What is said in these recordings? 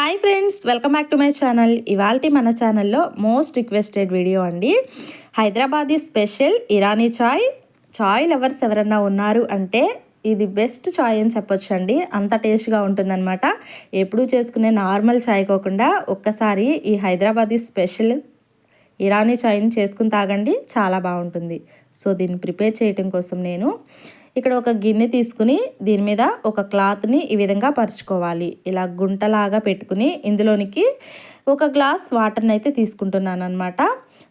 Hi friends welcome back to my channel ఇవాళ మన ఛానల్లో మోస్ట్ రిక్వెస్టెడ్ వీడియో అండి. హైదరాబాదీ స్పెషల్ ఇరానీ చాయ్. చాయ్ లవర్స్ ఎవరన్నా ఉన్నారు అంటే ఇది బెస్ట్ చాయ్ అని చెప్పొచ్చు అండి అంత టేస్ట్గా ఉంటుందన్నమాట. ఎప్పుడూ చేసుకునే నార్మల్ చాయ్ కాకుండా ఒక్కసారి ఈ హైదరాబాదీ స్పెషల్ ఇరానీ చాయ్ని చేసుకుని తాగండి. చాలా బాగుంటుంది. సో దీన్ని ప్రిపేర్ చేయటం కోసం నేను ఇక్కడ ఒక గిన్నె తీసుకుని దీని మీద ఒక క్లాత్ని ఈ విధంగా పరుచుకోవాలి. ఇలా గుంటలాగా పెట్టుకుని ఇందులోనికి ఒక గ్లాస్ వాటర్ని అయితే తీసుకుంటున్నాను అనమాట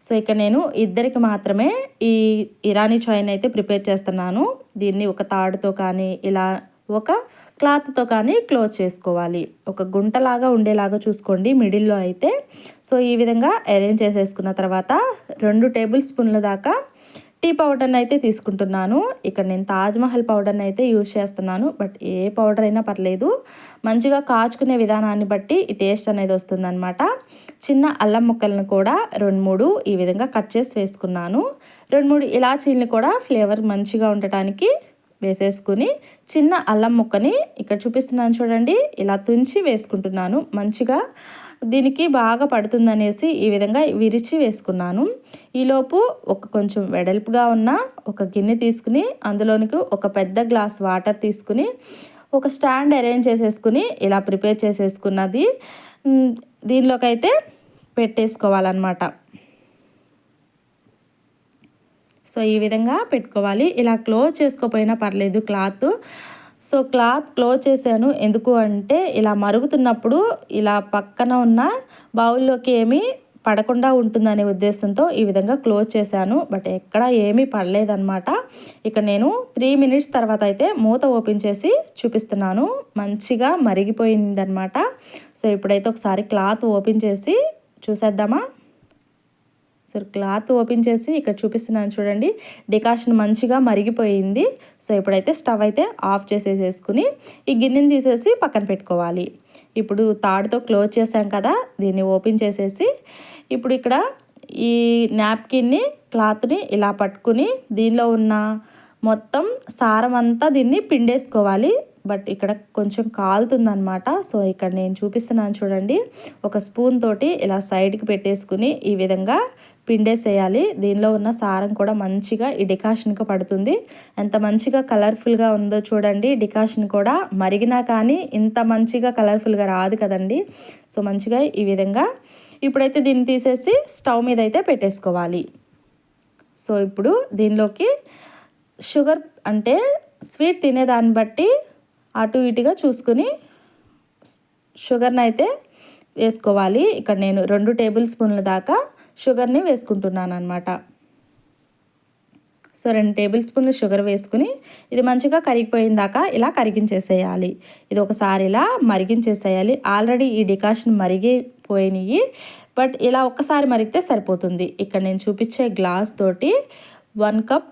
సో ఇక నేను ఇద్దరికి మాత్రమే ఈ ఇరానీ చాయ్ని అయితే ప్రిపేర్ చేస్తున్నాను. దీన్ని ఒక తాడుతో కానీ ఇలా ఒక క్లాత్తో కానీ క్లోజ్ చేసుకోవాలి. ఒక గుంటలాగా ఉండేలాగా చూసుకోండి మిడిల్లో అయితే. సో ఈ విధంగా అరేంజ్ చేసేసుకున్న తర్వాత రెండు టేబుల్ స్పూన్ల దాకా టీ పౌడర్ని అయితే తీసుకుంటున్నాను. ఇక్కడ నేను తాజ్మహల్ పౌడర్ని అయితే యూజ్ చేస్తున్నాను. బట్ ఏ పౌడర్ అయినా పర్లేదు. మంచిగా కాచుకునే విధానాన్ని బట్టి ఈ టేస్ట్ అనేది వస్తుందన్నమాట. చిన్న అల్లం ముక్కలను కూడా రెండు మూడు ఈ విధంగా కట్ చేసి వేసుకున్నాను. రెండు మూడు ఇలాచీల్ని కూడా ఫ్లేవర్ మంచిగా ఉండటానికి వేసేసుకుని చిన్న అల్లం ముక్కని ఇక్కడ చూపిస్తున్నాను చూడండి. ఇలా తుంచి వేసుకుంటున్నాను. మంచిగా దీనికి బాగా పడుతుందనేసి ఈ విధంగా విరిచి వేసుకున్నాను. ఈలోపు ఒక కొంచెం వెడల్పుగా ఉన్న ఒక గిన్నె తీసుకుని అందులోనికి ఒక పెద్ద గ్లాస్ వాటర్ తీసుకుని ఒక స్టాండ్ అరేంజ్ చేసేసుకుని ఇలా ప్రిపేర్ చేసేసుకున్నది. దీనిలోకైతే పెట్టేసుకోవాలన్నమాట. సో ఈ విధంగా పెట్టుకోవాలి. ఇలా క్లోజ్ చేసుకోపోయినా పర్లేదు క్లాత్. సో క్లాత్ క్లోజ్ చేశాను. ఎందుకు అంటే ఇలా మరుగుతున్నప్పుడు ఇలా పక్కన ఉన్న బౌల్లోకి ఏమీ పడకుండా ఉంటుందనే ఉద్దేశంతో ఈ విధంగా క్లోజ్ చేశాను. బట్ ఎక్కడ ఏమీ పడలేదన్నమాట. ఇక నేను త్రీ మినిట్స్ తర్వాత అయితే మూత ఓపెన్ చేసి చూపిస్తున్నాను. మంచిగా మరిగిపోయిందనమాట సో ఇప్పుడైతే ఒకసారి క్లాత్ ఓపెన్ చేసి చూసేద్దామా? సో క్లాత్ ఓపెన్ చేసి ఇక్కడ చూపిస్తున్నాను చూడండి. డికాషన్ మంచిగా మరిగిపోయింది. సో ఇప్పుడైతే స్టవ్ అయితే ఆఫ్ చేసేసేసుకుని ఈ గిన్నెని తీసేసి పక్కన పెట్టుకోవాలి. ఇప్పుడు తాడుతో క్లోజ్ చేసాం కదా దీన్ని ఓపెన్ చేసేసి ఇప్పుడు ఇక్కడ ఈ నాప్కిన్ని క్లాత్ని ఇలా పట్టుకుని దీనిలో ఉన్న మొత్తం సారం అంతా దీన్ని పిండేసుకోవాలి. బట్ ఇక్కడ కొంచెం కాలుతుందనమాట సో ఇక్కడ నేను చూపిస్తున్నాను చూడండి. ఒక స్పూన్ తోటి ఇలా సైడ్కి పెట్టేసుకుని ఈ విధంగా పిండేసేయాలి. దీనిలో ఉన్న సారం కూడా మంచిగా ఈ డికాషన్కి పడుతుంది. ఎంత మంచిగా కలర్ఫుల్గా ఉందో చూడండి. డికాషన్ కూడా మరిగినా కానీ ఇంత మంచిగా కలర్ఫుల్గా రాదు కదండి. సో మంచిగా ఈ విధంగా ఇప్పుడైతే దీన్ని తీసేసి స్టవ్ మీద అయితే పెట్టేసుకోవాలి. సో ఇప్పుడు దీనిలోకి షుగర్ అంటే స్వీట్ తినేదాన్ని బట్టి అటు ఇటుగా చూసుకుని షుగర్ని అయితే వేసుకోవాలి. ఇక్కడ నేను రెండు టేబుల్ స్పూన్ల దాకా షుగర్ని వేసుకుంటున్నాను అనమాట సో రెండు టేబుల్ స్పూన్లు షుగర్ వేసుకుని ఇది మంచిగా కరిగిపోయిన దాకా ఇలా కరిగించేసేయాలి. ఇది ఒకసారి ఇలా మరిగించేసేయాలి. ఆల్రెడీ ఈ డికాషన్ మరిగిపోయినాయి బట్ ఇలా ఒక్కసారి మరిగితే సరిపోతుంది. ఇక్కడ నేను చూపించే గ్లాస్ తోటి వన్ కప్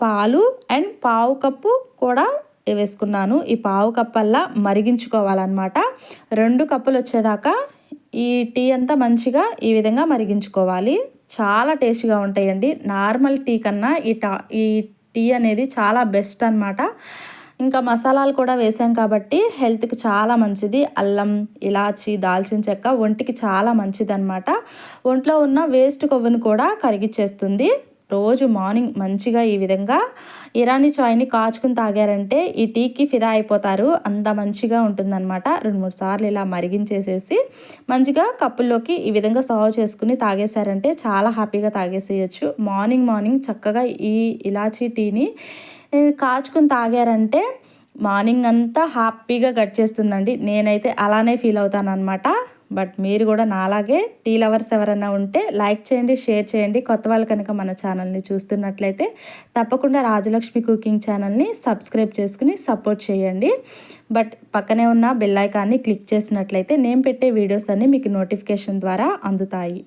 పాలు అండ్ పావు కప్పు కూడా వేసుకున్నాను. ఈ పావు కప్పల్లా మరిగించుకోవాలన్నమాట. రెండు కప్పులు వచ్చేదాకా ఈ టీ అంతా మంచిగా ఈ విధంగా మరిగించుకోవాలి. చాలా టేస్ట్గా ఉంటాయండి. నార్మల్ టీ కన్నా ఈ టా ఈ టీ అనేది చాలా బెస్ట్ అనమాట ఇంకా మసాలాలు కూడా వేసాం కాబట్టి హెల్త్కి చాలా మంచిది. అల్లం ఇలాచి దాల్చిన చెక్క ఒంటికి చాలా మంచిది అనమాట ఒంట్లో ఉన్న వేస్ట్ కొవ్వును కూడా కరిగిచ్చేస్తుంది. రోజు మార్నింగ్ మంచిగా ఈ విధంగా ఇరానీ చాయ్ని కాచుకుని తాగారంటే ఈ టీకి ఫిదా అయిపోతారు. అంత మంచిగా ఉంటుందన్నమాట. రెండు మూడు సార్లు ఇలా మరిగించేసేసి మంచిగా కప్పుల్లోకి ఈ విధంగా సర్వ్ చేసుకుని తాగేశారంటే చాలా హ్యాపీగా తాగేసేయచ్చు. మార్నింగ్ మార్నింగ్ చక్కగా ఈ ఇలాచీ టీని కాచుకుని తాగారంటే మార్నింగ్ అంతా హ్యాపీగా గడిచేస్తుందండి. నేనైతే అలానే ఫీల్ అవుతాను అనమాట బట్ మీరు కూడా నాలాగే టీ లవర్స్ ఎవరైనా ఉంటే లైక్ చేయండి షేర్ చేయండి. కొత్త వాళ్ళు కనుక మన ఛానల్ని చూస్తున్నట్లయితే తప్పకుండా రాజలక్ష్మి కుకింగ్ ఛానల్ని సబ్స్క్రైబ్ చేసుకుని సపోర్ట్ చేయండి. బట్ పక్కనే ఉన్న బెల్ ఐకాన్ని క్లిక్ చేసినట్లయితే నేను పెట్టే వీడియోస్ అన్నీ మీకు నోటిఫికేషన్ ద్వారా అందుతాయి.